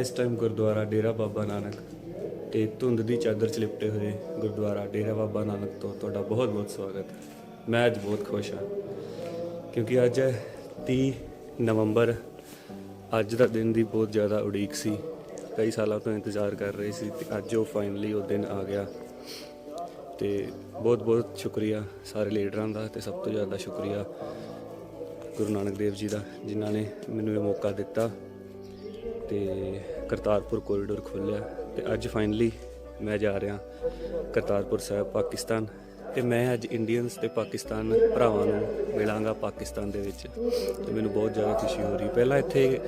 ਇਸ ਟਾਈਮ ਗੁਰਦੁਆਰਾ ਡੇਰਾ ਬਾਬਾ ਨਾਨਕ ਤੇ ਧੁੰਦ ਦੀ ਚਾਦਰ 'ਚ ਲਿਪਟੇ ਹੋਏ ਗੁਰਦੁਆਰਾ ਡੇਰਾ ਬਾਬਾ ਨਾਨਕ ਤੋਂ ਤੁਹਾਡਾ ਬਹੁਤ-ਬਹੁਤ ਸਵਾਗਤ ਹੈ। ਮੈਂ ਅੱਜ ਬਹੁਤ ਖੁਸ਼ ਹਾਂ ਕਿਉਂਕਿ ਅੱਜ ਹੈ 30 ਨਵੰਬਰ। ਅੱਜ ਦਾ ਦਿਨ ਦੀ ਬਹੁਤ ਜ਼ਿਆਦਾ ਉਡੀਕ ਸੀ। ਕਈ ਸਾਲਾਂ ਤੋਂ ਇੰਤਜ਼ਾਰ ਕਰ ਰਹੇ ਸੀ ਤੇ ਅੱਜ ਉਹ ਫਾਈਨਲੀ ਉਹ ਦਿਨ ਆ ਗਿਆ। ਤੇ ਬਹੁਤ-ਬਹੁਤ ਸ਼ੁਕਰੀਆ ਸਾਰੇ ਲੀਡਰਾਂ ਦਾ ਤੇ ਸਭ ਤੋਂ ਜ਼ਿਆਦਾ ਸ਼ੁਕਰੀਆ ਗੁਰੂ ਨਾਨਕ ਦੇਵ ਜੀ ਦਾ ਜਿਨ੍ਹਾਂ ਨੇ ਮੈਨੂੰ ਇਹ ਮੌਕਾ ਦਿੱਤਾ। ਤੇ ਕਰਤਾਰਪੁਰ ਕੋਰੀਡੋਰ ਖੋਲ੍ਹਿਆ ਤੇ ਅੱਜ ਫਾਈਨਲੀ ਮੈਂ ਜਾ ਰਿਹਾ ਕਰਤਾਰਪੁਰ ਸਾਹਿਬ, ਪਾਕਿਸਤਾਨ ਤੇ ਮੈਂ ਅੱਜ ਇੰਡੀਅਨਸ ਤੇ ਪਾਕਿਸਤਾਨ ਭਰਾਵਾਂ ਨੂੰ ਮਿਲਾਂਗਾ ਪਾਕਿਸਤਾਨ ਦੇ ਵਿੱਚ ਤੇ ਮੈਨੂੰ ਬਹੁਤ ਜ਼ਿਆਦਾ ਖੁਸ਼ੀ ਹੋ ਰਹੀ ਪਹਿਲਾਂ ਇੱਥੇ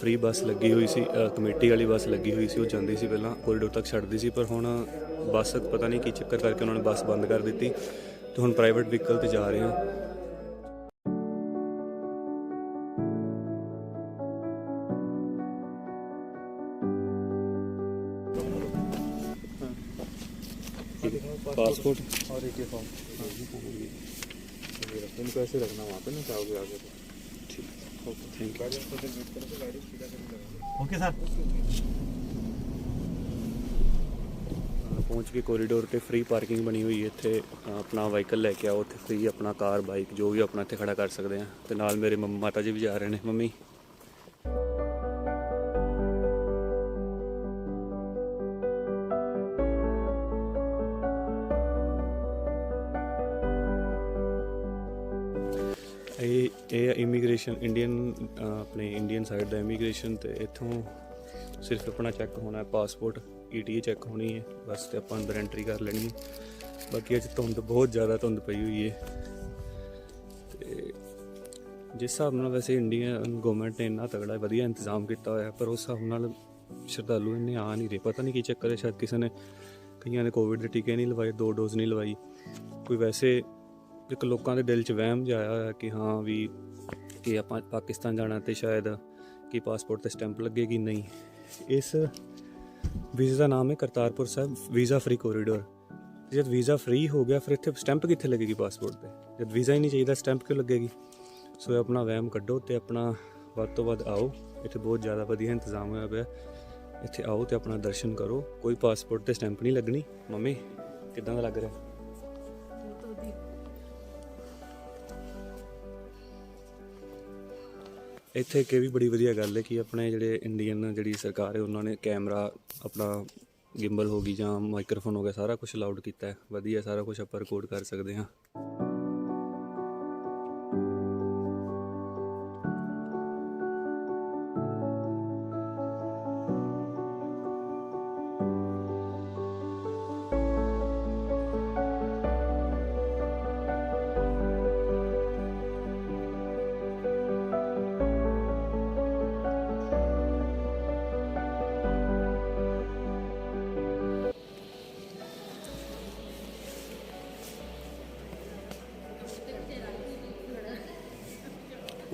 ਫ੍ਰੀ ਬੱਸ ਲੱਗੀ ਹੋਈ ਸੀ ਕਮੇਟੀ ਵਾਲੀ ਬੱਸ ਲੱਗੀ ਹੋਈ ਸੀ, ਉਹ ਜਾਂਦੀ ਸੀ ਪਹਿਲਾਂ ਕੋਰੀਡੋਰ ਤੱਕ ਛੱਡਦੀ ਸੀ, ਪਰ ਹੁਣ ਬੱਸ ਪਤਾ ਨਹੀਂ ਕੀ ਚੱਕਰ ਕਰਕੇ ਉਹਨਾਂ ਨੇ ਬੱਸ ਬੰਦ ਕਰ ਦਿੱਤੀ ਤੇ ਹੁਣ ਪ੍ਰਾਈਵੇਟ ਵਹੀਕਲ ਤੇ ਜਾ ਰਹੇ ਹਾਂ। पासपोर्ट और एक ये फॉर्म इनको ऐसे रखना वहाँ पे ना चाहोगे आगे तो थैंक यू ओके सर ਪਹੁੰਚ ਕੇ ਕੋਰੀਡੋਰ ਤੇ ਫ੍ਰੀ ਪਾਰਕਿੰਗ ਬਣੀ ਹੋਈ ਹੈ ਇੱਥੇ ਅ, ਆਪਣਾ ਵਾਹੀਕਲ ਲੈ ਕੇ ਆਓ ਉੱਥੇ ਫ੍ਰੀ ਆਪਣਾ ਕਾਰ ਬਾਈਕ ਜੋ ਵੀ ਆਪਣਾ ਇੱਥੇ ਖੜਾ ਕਰ ਸਕਦੇ ਆ ਤੇ ਨਾਲ ਮੇਰੇ ਮੰਮਾ ਮਾਤਾ ਜੀ ਵੀ ਜਾ ਰਹੇ ਨੇ ਮੰਮੀ ਇਮੀਗ੍ਰੇਸ਼ਨ, ਇੰਡੀਅਨ ਆਪਣੇ ਇੰਡੀਅਨ ਸਾਈਡ ਦਾ ਇਮੀਗ੍ਰੇਸ਼ਨ ਤੇ ਇੱਥੋਂ ਸਿਰਫ ਆਪਣਾ ਚੈੱਕ ਹੋਣਾ ਹੈ ਪਾਸਪੋਰਟ ਈਟੀ ਚੈੱਕ ਹੋਣੀ ਹੈ, ਬਸ ਤੇ ਆਪਾਂ ਅੰਦਰ ਐਂਟਰੀ ਕਰ ਲੈਣੀ ਹੈ। ਬਾਕੀ ਅੱਜ ਧੁੰਦ ਬਹੁਤ ਜ਼ਿਆਦਾ ਧੁੰਦ ਪਈ ਹੋਈ ਹੈ। ਤੇ ਜਿਸ ਹਿਸਾਬ ਨਾਲ ਵੈਸੇ ਇੰਡੀਅਨ ਗਵਰਨਮੈਂਟ ਨੇ ਇੰਨਾ ਤਗੜਾ ਵਧੀਆ ਇੰਤਜ਼ਾਮ ਕੀਤਾ ਹੋਇਆ, ਪਰ ਉਸ ਹਿਸਾਬ ਨਾਲ ਸ਼ਰਧਾਲੂ ਇੰਨੇ ਆ ਨਹੀਂ ਰਹੇ। ਪਤਾ ਨਹੀਂ ਕੀ ਚੱਕਰ ਹੈ, ਸ਼ਾਇਦ ਕਿਸੇ ਨੇ ਕਈਆਂ ਨੇ ਕੋਵਿਡ ਦੇ ਟੀਕੇ ਨਹੀਂ ਲਵਾਏ, ਦੋ ਡੋਜ਼ ਨਹੀਂ ਲਵਾਈ। ਕੋਈ ਵੈਸੇ ਇੱਕ ਲੋਕਾਂ ਦੇ ਦਿਲ 'ਚ ਵਹਿਮ ਜਿਹਾ ਆਇਆ ਹੋਇਆ ਕਿ ਹਾਂ ਵੀ ਕਿ ਆਪਾਂ ਪਾਕਿਸਤਾਨ ਜਾਣਾ ਤੇ ਸ਼ਾਇਦ ਕਿ ਪਾਸਪੋਰਟ ਤੇ ਸਟੈਂਪ ਲੱਗੇਗੀ ਨਹੀਂ। ਇਸ ਵੀਜ਼ੇ ਦਾ ਨਾਮ ਹੈ Kartarpur Sahib visa free corridor. ਜਦ ਵੀਜ਼ਾ ਫ੍ਰੀ ਹੋ ਗਿਆ, ਫਿਰ ਇੱਥੇ ਸਟੈਂਪ ਕਿੱਥੇ ਲੱਗੇਗੀ ਪਾਸਪੋਰਟ ਤੇ? ਜਦ ਵੀਜ਼ਾ ਹੀ ਨਹੀਂ ਚਾਹੀਦਾ, ਸਟੈਂਪ ਕਿਉਂ ਲੱਗੇਗੀ? ਸੋ ਇਹ ਆਪਣਾ ਵਹਿਮ ਕੱਢੋ ਤੇ ਆਪਣਾ ਵੱਧ ਤੋਂ ਵੱਧ ਆਓ। ਇੱਥੇ ਬਹੁਤ ਜ਼ਿਆਦਾ ਵਧੀਆ ਇੰਤਜ਼ਾਮ ਹੋਇਆ ਪਿਆ। ਇੱਥੇ ਆਓ ਤੇ ਆਪਣਾ ਦਰਸ਼ਨ ਕਰੋ। ਕੋਈ ਪਾਸਪੋਰਟ ਤੇ ਸਟੈਂਪ ਨਹੀਂ ਲੱਗਣੀ। ਮੰਮੀ, ਕਿਦਾਂ ਦਾ ਲੱਗ ਰਿਹਾ? ਇੱਥੇ ਇੱਕ ਇਹ ਵੀ ਬੜੀ ਵਧੀਆ ਗੱਲ ਹੈ ਕਿ ਆਪਣੇ ਜਿਹੜੇ ਇੰਡੀਅਨ ਜਿਹੜੀ ਸਰਕਾਰ ਹੈ, ਉਹਨਾਂ ਨੇ ਕੈਮਰਾ ਆਪਣਾ ਗਿੰਬਲ ਹੋ ਗਈ ਜਾਂ ਮਾਈਕਰੋਫੋਨ ਹੋ ਗਿਆ, ਸਾਰਾ ਕੁਝ ਅਲਾਉਡ ਕੀਤਾ ਹੈ। ਵਧੀਆ ਸਾਰਾ ਕੁਝ ਆਪਾਂ ਰਿਕਾਰਡ ਕਰ ਸਕਦੇ ਹਾਂ।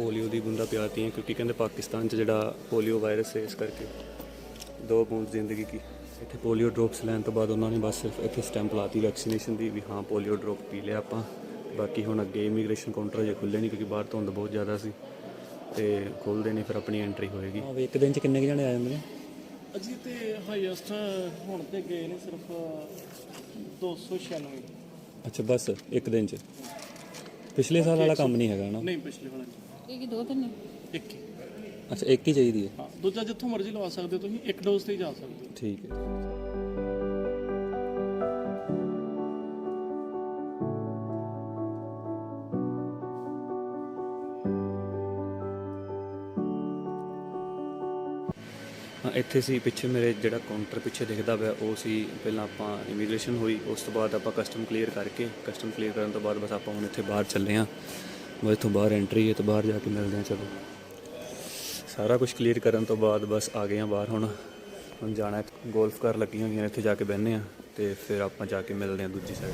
ਪੋਲੀਓ ਦੀ ਬੂੰਦਾਂ ਪਿਆਤੀਆਂ ਕਿਉਂਕਿ ਕਹਿੰਦੇ ਪਾਕਿਸਤਾਨ 'ਚ ਜਿਹੜਾ ਪੋਲੀਓ ਵਾਇਰਸ ਹੈ ਇਸ ਕਰਕੇ। ਦੋ ਬੂੰਦ ਜ਼ਿੰਦਗੀ ਕੀ। ਇੱਥੇ ਪੋਲੀਓ ਡ੍ਰੌਪਸ ਲੈਣ ਤੋਂ ਬਾਅਦ ਉਹਨਾਂ ਨੇ ਬਸ ਸਿਰਫ ਇੱਥੇ ਸਟੈਂਪ ਲਾਤੀ ਵੈਕਸੀਨੇਸ਼ਨ ਦੀ ਵੀ ਹਾਂ ਪੋਲੀਓ ਡ੍ਰੌਪ ਪੀ ਲਿਆ ਆਪਾਂ। ਬਾਕੀ ਹੁਣ ਅੱਗੇ ਇਮੀਗ੍ਰੇਸ਼ਨ ਕਾਊਂਟਰ ਅਜੇ ਖੁੱਲੇ ਨਹੀਂ ਕਿਉਂਕਿ ਬਾਹਰ ਧੁੰਦ ਬਹੁਤ ਜ਼ਿਆਦਾ ਸੀ। ਤੇ ਖੋਲਦੇ ਨੇ ਫਿਰ ਆਪਣੀ ਐਂਟਰੀ ਹੋਏਗੀ। ਹਾਂ ਇੱਕ ਦਿਨ 'ਚ ਕਿੰਨੇ ਕੁ ਜਣੇ ਆ ਜਾਂਦੇ ਨੇ ਅਜੀ ਤੇ ਹਾਈਐਸਟ ਹੁਣ ਤੇ ਗਏ ਨੇ ਸਿਰਫ 296 ਅੱਛਾ ਬਸ ਇੱਕ ਦਿਨ 'ਚ। ਪਿਛਲੇ ਸਾਲ ਵਾਲਾ ਕੰਮ ਨਹੀਂ ਹੈਗਾ ਨਾ ਨਹੀਂ ਪਿਛਲੇ ਵਾਲਾ ਨਹੀਂ। ਇਹ ਕੀ ਦੋ ਤਿੰਨ ਨੇ? ਇੱਕ ਹੀ। ਅੱਛਾ ਇੱਕ ਹੀ ਚਾਹੀਦੀ ਹੈ ਹਾਂ ਦੂਜਾ ਜਿੱਥੋਂ ਮਰਜ਼ੀ ਲਵਾ ਸਕਦੇ ਹੋ ਤੁਸੀਂ ਇੱਕ ਡੋਜ਼ ਤੇ ਹੀ ਜਾ ਸਕਦੇ ਹੋ ਠੀਕ ਹੈ ਹਾਂ ਇੱਥੇ ਸੀ ਪਿੱਛੇ ਮੇਰੇ ਜਿਹੜਾ ਕਾਊਂਟਰ ਪਿੱਛੇ ਦਿਖਦਾ ਪਿਆ ਉਹ ਸੀ ਪਹਿਲਾਂ ਆਪਾਂ ਇਮੀਗ੍ਰੇਸ਼ਨ ਹੋਈ ਉਸ ਤੋਂ ਬਾਅਦ ਆਪਾਂ ਕਸਟਮ ਕਲੀਅਰ ਕਰਕੇ ਕਸਟਮ ਕਲੀਅਰ ਕਰਨ ਤੋਂ ਬਾਅਦ ਬਸ ਆਪਾਂ ਹੁਣ ਇੱਥੇ ਬਾਹਰ ਚੱਲੇ ਹਾਂ ਮੈਂ ਇੱਥੋਂ ਬਾਹਰ ਐਂਟਰੀ ਹੈ ਤੇ ਬਾਹਰ ਜਾ ਕੇ ਮਿਲਦੇ ਆ ਚਲੋ। ਸਾਰਾ ਕੁਝ ਕਲੀਅਰ ਕਰਨ ਤੋਂ ਬਾਅਦ ਬਸ ਆ ਗਏ ਆ ਬਾਹਰ ਹੁਣ। ਹੁਣ ਜਾਣਾ ਗੋਲਫ ਕਰ ਲੱਗੀਆਂ ਹੋਈਆਂ ਇੱਥੇ ਜਾ ਕੇ ਬਹਿੰਨੇ ਆ ਤੇ ਫਿਰ ਆਪਾਂ ਜਾ ਕੇ ਮਿਲਦੇ ਆ ਦੂਜੀ ਸਾਈਡ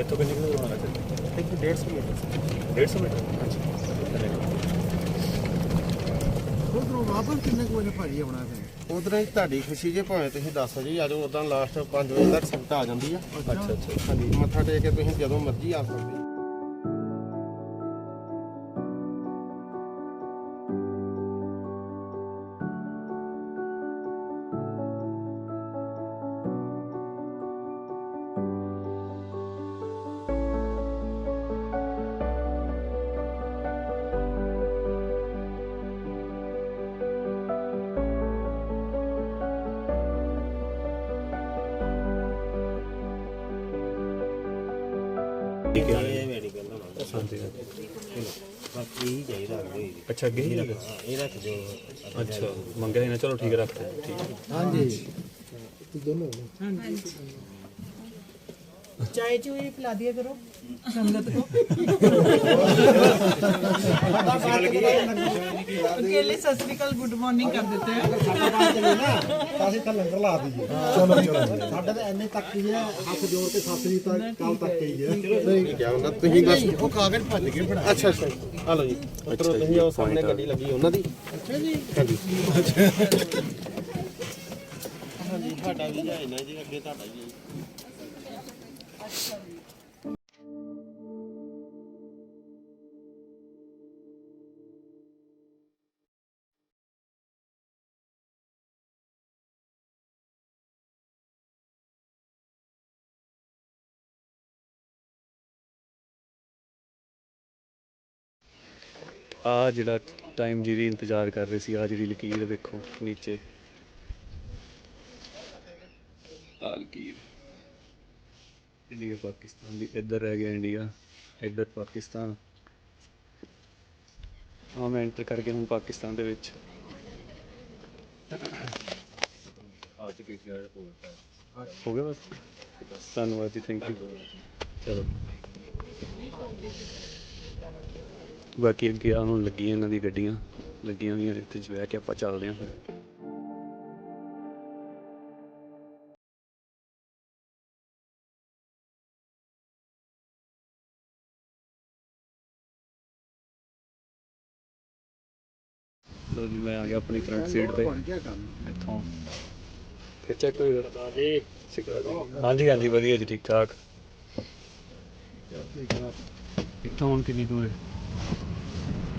ਇੱਥੋਂ ਕਿੰਨੇ ਕਿਲੋਮੀਟਰ ਹੋਣਾ ਲੱਗਦਾ? 150 ਮੀਟਰ। 150 ਮੀਟਰ? ਹਾਂਜੀ। ਉਧਰੋਂ ਵਾਪਸ ਕਿੰਨੇ ਕੁ ਵਜੇ ਭਾਜੀ ਆਉਣਾ ਫਿਰ? ਉਧਰ ਹੀ ਤੁਹਾਡੀ ਖੁਸ਼ੀ ਜੇ ਭਾਵੇਂ ਤੁਸੀਂ ਦੱਸੋ ਜੀ ਆਜੋ ਉਦਾਂ ਲਾਸਟ 5 ਵਜੇ ਤੱਕ ਸੰਗਤ ਆ ਜਾਂਦੀ ਆ। ਅੱਛਾ ਅੱਛਾ। ਹਾਂਜੀ ਮੱਥਾ ਟੇਕ ਕੇ ਤੁਸੀਂ ਜਦੋਂ ਮਰਜ਼ੀ ਆ ਸਕਦੇ ਠੀਕ ਹੈ। ਇਹ ਮੈਡੀਕਲ ਦਾ ਮੰਗਦਾ ਹਾਂਜੀ। ਬਾਕੀ ਇਹ ਚਾਹੀਦਾ ਹੋਵੇ ਅੱਛਾ ਅੱਗੇ ਹੀ ਰੱਖ। ਹਾਂ, ਇਹ ਰੱਖ ਦਿਓ। ਅੱਛਾ ਮੰਗਿਆ ਇਹਨਾਂ ਚਲੋ ਠੀਕ ਹੈ, ਰੱਖ ਦਿਓ ਠੀਕ ਹੈ। ਚਾਹ ਚੂਹ ਵੀ ਪਿਲਾ ਦਿਆ ਕਰੋ। ਸੰਗਤ ਕੋ। ਅਕੇਲੇ ਸਤਿ ਸ੍ਰੀ ਅਕਾਲ ਗੁੱਡ ਮਾਰਨਿੰਗ ਕਰ ਦਿੱਤੇ ਅਸੀਂ ਤਾਂ ਲੰਗਰ ਲਾ ਦਈਏ ਚਲੋ ਚਲੋ। ਸਾਡਾ ਤਾਂ ਐਨੇ ਤੱਕ ਹੀ ਹੈ ਹੱਥ ਜੋੜ ਕੇ ਸਤਿ ਸ੍ਰੀ ਅਕਾਲ ਕਾਲ ਤੱਕ ਹੀ ਹੈ ਨਹੀਂ ਕਿਹਾ ਉਹਨਾਂ ਤੁਸੀਂ ਬਸ ਉਹ ਕਾਗਜ਼ ਭੱਜ ਕੇ ਬਣਾ। ਅੱਛਾ ਅੱਛਾ। ਆ ਲਓ ਜੀ। ਉਤਰੋ ਤੁਸੀਂ ਉਹ ਸਾਹਮਣੇ ਗੱਡੀ ਲੱਗੀ ਉਹਨਾਂ ਦੀ। ਅੱਛਾ ਜੀ। ਹਾਂਜੀ। ਸਾਡਾ ਵੀ ਜਾਇਨਾ ਜੀ ਅੱਗੇ ਤੁਹਾਡਾ ਜੀ। ਅੱਛਾ ਆ ਜਿਹੜਾ ਟਾਈਮ ਜਿਹਦੀ ਇੰਤਜ਼ਾਰ ਕਰ ਰਹੇ ਸੀ ਆ ਜਿਹੜੀ ਲਕੀਰ ਵੇਖੋ ਨੀਚੇ। ਆ ਲਕੀਰ। ਇੰਡੀਆ ਪਾਕਿਸਤਾਨ ਦੀ ਇੱਧਰ ਰਹਿ ਗਿਆ ਇੰਡੀਆ ਇੱਧਰ ਪਾਕਿਸਤਾਨ। ਆ ਮੈਂ ਐਂਟਰ ਕਰ ਗਿਆ ਹੁਣ ਪਾਕਿਸਤਾਨ ਦੇ ਵਿੱਚ। ਹੋ। ਗਿਆ ਬਸ? ਧੰਨਵਾਦ ਜੀ ਥੈਂਕ ਯੂ ਚਲੋ। ਬਾਕੀ ਅੱਗੇ ਆਉਣ ਨੂੰ ਲੱਗੀਆਂ ਇਹਨਾਂ ਦੀ ਗੱਡੀਆਂ, ਲੱਗੀਆਂ ਹੋਈਆਂ ਇੱਥੇ ਚ ਬਹਿ ਕੇ ਆਪਾਂ ਚੱਲਦੇ ਹਾਂ ਫਿਰ। ਲੋ ਜੀ, ਮੈਂ ਆ ਗਿਆ ਆਪਣੀ ਫਰੰਟ ਸੀਟ ਤੇ। ਇੱਥੋਂ। ਫਿਰ ਚੈੱਕ ਹੋਏਗਾ ਜੀ ਹਾਂਜੀ ਹਾਂਜੀ, ਵਧੀਆ ਜੀ ਠੀਕ ਠਾਕ ਇੱਥੋਂ ਹੁਣ ਕਿੰਨੀ ਦੂਰ ਹੈ?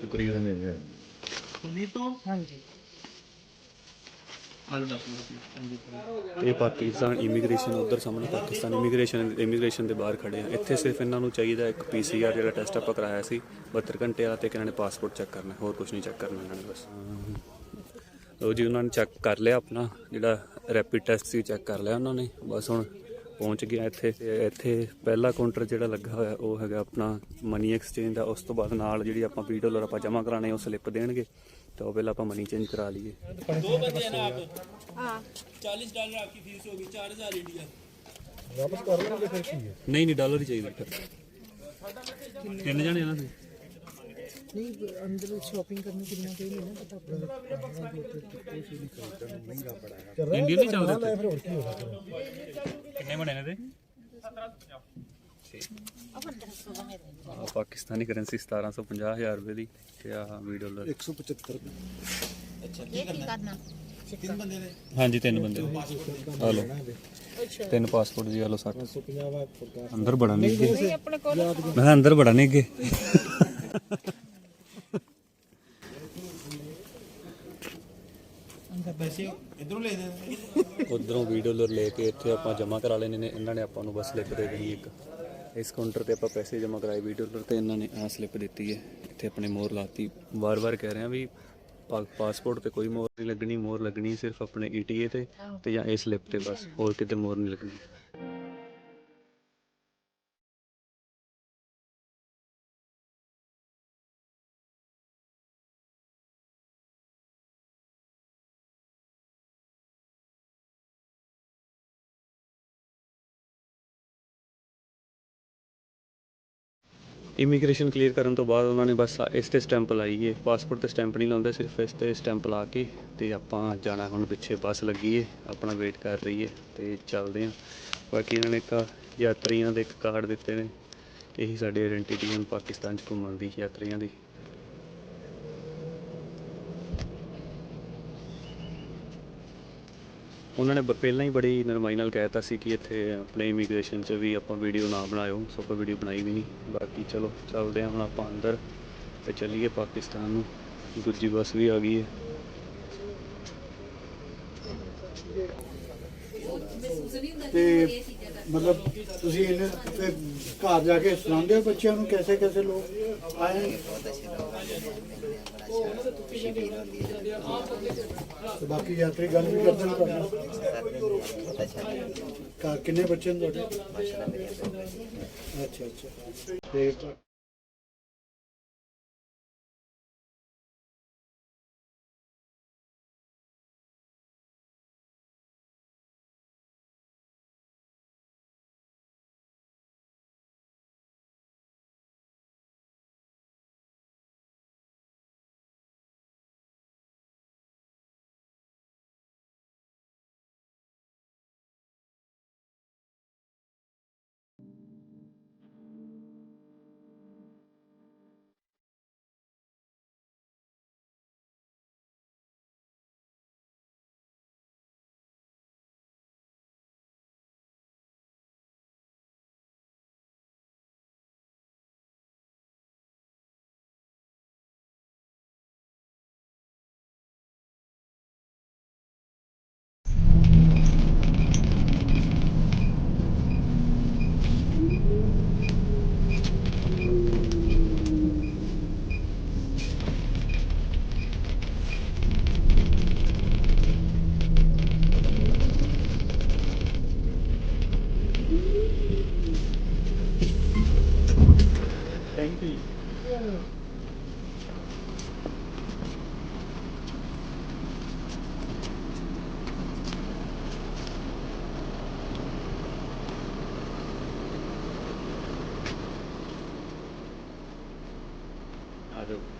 ਸ਼ੁਕਰੀਆ। ਇਹ ਪਾਕਿਸਤਾਨ ਇਮੀਗ੍ਰੇਸ਼ਨ ਉਧਰ ਸਾਹਮਣੇ ਪਾਕਿਸਤਾਨ ਇਮੀਗ੍ਰੇਸ਼ਨ ਇਮੀਗ੍ਰੇਸ਼ਨ ਦੇ ਬਾਹਰ ਖੜੇ ਆ। ਇੱਥੇ ਸਿਰਫ ਇਹਨਾਂ ਨੂੰ ਚਾਹੀਦਾ ਇੱਕ ਪੀਸੀਆਰ ਜਿਹੜਾ ਟੈਸਟ ਆਪਾਂ ਕਰਾਇਆ ਸੀ 72 ਘੰਟੇ ਵਾਲਾ ਤੇ ਇਹਨਾਂ ਨੇ ਪਾਸਪੋਰਟ ਚੈੱਕ ਕਰਨਾ ਹੋਰ ਕੁਝ ਨਹੀਂ ਚੈੱਕ ਕਰਨਾ ਇਹਨਾਂ ਨੇ ਬਸ। ਲੋ ਜੀ ਉਹਨਾਂ ਨੇ ਚੈੱਕ ਕਰ ਲਿਆ ਆਪਣਾ ਜਿਹੜਾ ਰੈਪਿਡ ਟੈਸਟ ਸੀ ਚੈੱਕ ਕਰ ਲਿਆ ਉਹਨਾਂ ਨੇ। ਬਸ ਹੁਣ ਪਹੁੰਚ ਗਿਆ ਇੱਥੇ। ਇੱਥੇ ਪਹਿਲਾ ਕਾਊਂਟਰ ਜਿਹੜਾ ਲੱਗਾ ਹੋਇਆ ਉਹ ਹੈਗਾ ਆਪਣਾ ਮਨੀ ਐਕਸਚੇਂਜ ਦਾ ਉਸ ਤੋਂ ਬਾਅਦ ਨਾਲ ਜਿਹੜੀ ਆਪਾਂ 20 ਡਾਲਰ ਆਪਾਂ ਜਮ੍ਹਾਂ ਕਰਾਣੇ ਉਹ ਸਲਿੱਪ ਦੇਣਗੇ। ਤਾਂ ਉਹ ਪਹਿਲਾਂ ਆਪਾਂ ਮਨੀ ਚੇਂਜ ਕਰਾ ਲਈਏ। ਨਹੀਂ ਨਹੀਂ ਡਾਲਰ ਹੀ ਚਾਹੀਦਾ ਫਿਰ। ਤਿੰਨ ਜਣੇ ਆ ਨਾ ਤੁਸੀਂ? ਨਹੀਂ ਅੰਦਰ ਸ਼ਾਪਿੰਗ ਕਰਨੀ ਕਿੰਨਾ ਕੋਈ ਨਹੀਂ ਨਾ ਪਤਾ ਇੰਡੀਅਨ ਨਹੀਂ ਚੱਲਦੇ ਉੱਥੇ? ਪਾਕਿਸਤਾਨੀ ਕਰੰਸੀ 1750000 ਰੁਪਏ ਦੀ ਤੇ ਆਹ ਵੀ ਡਾਲਰ। 175 ਹਾਂਜੀ ਤਿੰਨ ਬੰਦੇ ਆ ਲਓ। ਤਿੰਨ ਪਾਸਪੋਰਟ ਜੀ ਆ ਲਓ 60 150 ਅੰਦਰ ਬੜਾ ਨਹੀਂ ਗਏ ਮੈਂ ਅੰਦਰ ਬੜਾ ਨਹੀਂ ਗਏ ਅੱਗੇ ਉਧਰੋਂ 20 ਡਾਲਰ ਲੈ ਕੇ ਇੱਥੇ ਆਪਾਂ ਜਮ੍ਹਾਂ ਕਰਾ ਲੈਣੇ ਨੇ। ਇਹਨਾਂ ਨੇ ਆਪਾਂ ਨੂੰ ਬਸ ਸਲਿੱਪ ਦੇ ਦੇਣੀ ਇੱਕ। ਇਸ ਕਾਊਂਟਰ ਤੇ ਆਪਾਂ ਪੈਸੇ ਜਮ੍ਹਾਂ ਕਰਾਏ 20 ਤੇ ਇਹਨਾਂ ਨੇ ਆਹ ਸਲਿੱਪ ਦਿੱਤੀ ਹੈ। ਇੱਥੇ ਆਪਣੇ ਮੋਹਰ ਲਾਤੀ। ਵਾਰ-ਵਾਰ ਕਹਿ ਰਹੇ ਆ ਵੀ ਪਾ- ਪਾਸਪੋਰਟ ਤੇ ਕੋਈ ਮੋਹਰ ਨਹੀਂ ਲੱਗਣੀ, ਮੋਹਰ ਲੱਗਣੀ ਸਿਰਫ ਆਪਣੇ ਈਟੀਏ ਤੇ ਤੇ ਜਾਂ ਇਸ ਸਲਿੱਪ ਤੇ ਬਸ। ਹੋਰ ਕਿਤੇ ਮੋਹਰ ਨਹੀਂ ਲੱਗਣੀ। ਇਮੀਗ੍ਰੇਸ਼ਨ ਕਲੀਅਰ ਕਰਨ ਤੋਂ ਬਾਅਦ ਉਹਨਾਂ ਨੇ ਬਸ ਇਸ ਤੇ ਸਟੈਂਪ ਲਾਈ ਹੈ ਪਾਸਪੋਰਟ ਤੇ ਸਟੈਂਪ ਨਹੀਂ ਲਾਉਂਦੇ, ਸਿਰਫ ਇਸ ਤੇ ਸਟੈਂਪ ਲਾ ਕੇ ਅਤੇ ਆਪਾਂ ਜਾਣਾ ਹੁਣ ਪਿੱਛੇ ਬੱਸ ਲੱਗੀ ਹੈ ਆਪਣਾ ਵੇਟ ਕਰ ਰਹੀ ਹੈ ਤੇ ਚੱਲਦੇ ਹਾਂ। ਬਾਕੀ ਇਹਨਾਂ ਨੇ ਇੱਕ ਯਾਤਰੀਆਂ ਦੇ ਇੱਕ ਕਾਰਡ ਦਿੱਤੇ ਨੇ। ਇਹੀ ਸਾਡੀ ਆਇਡੈਂਟੀਟੀ ਹੁਣ ਪਾਕਿਸਤਾਨ 'ਚ ਘੁੰਮਣ ਦੀ, ਯਾਤਰੀਆਂ ਦੀ। ਉਹਨਾਂ ਨੇ ਬ- ਪਹਿਲਾਂ ਹੀ ਬੜੀ ਨਰਮਾਈ ਨਾਲ ਕਹਿ ਦਿੱਤਾ ਸੀ ਕਿ ਇੱਥੇ ਆਪਣੇ ਇਮੀਗ੍ਰੇਸ਼ਨ 'ਚ ਵੀ ਆਪਾਂ ਵੀਡੀਓ ਨਾ ਬਣਾਇਓ, ਸੋ ਆਪਾਂ ਵੀਡੀਓ ਬਣਾਈ ਵੀ ਨਹੀਂ। ਬਾਕੀ ਚਲੋ, ਚੱਲਦੇ ਹਾਂ ਹੁਣ ਆਪਾਂ ਅੰਦਰ ਤੇ ਚੱਲੀਏ ਪਾਕਿਸਤਾਨ ਨੂੰ। ਦੂਜੀ ਬੱਸ ਵੀ ਆ ਗਈ ਹੈ। ਤੇ ਮਤਲਬ ਤੁਸੀਂ ਇਹਨੇ ਤੇ ਘਰ ਜਾ ਕੇ ਸੁਣਾਉਂਦੇ ਹੋ ਬੱਚਿਆਂ ਨੂੰ ਕੈਸੇ ਕੈਸੇ ਲੋਕ ਆਏ हैं? ਤੇ ਬਾਕੀ ਯਾਤਰੀ ਗੱਲ ਵੀ ਕਰਦੇ ਨੇ ਤੁਹਾਡੇ ਘਰ ਕਿੰਨੇ ਬੱਚੇ ਨੇ ਤੁਹਾਡੇ? ਅੱਛਾ ਅੱਛਾ। ਤੇ ਆ ਜਾਓ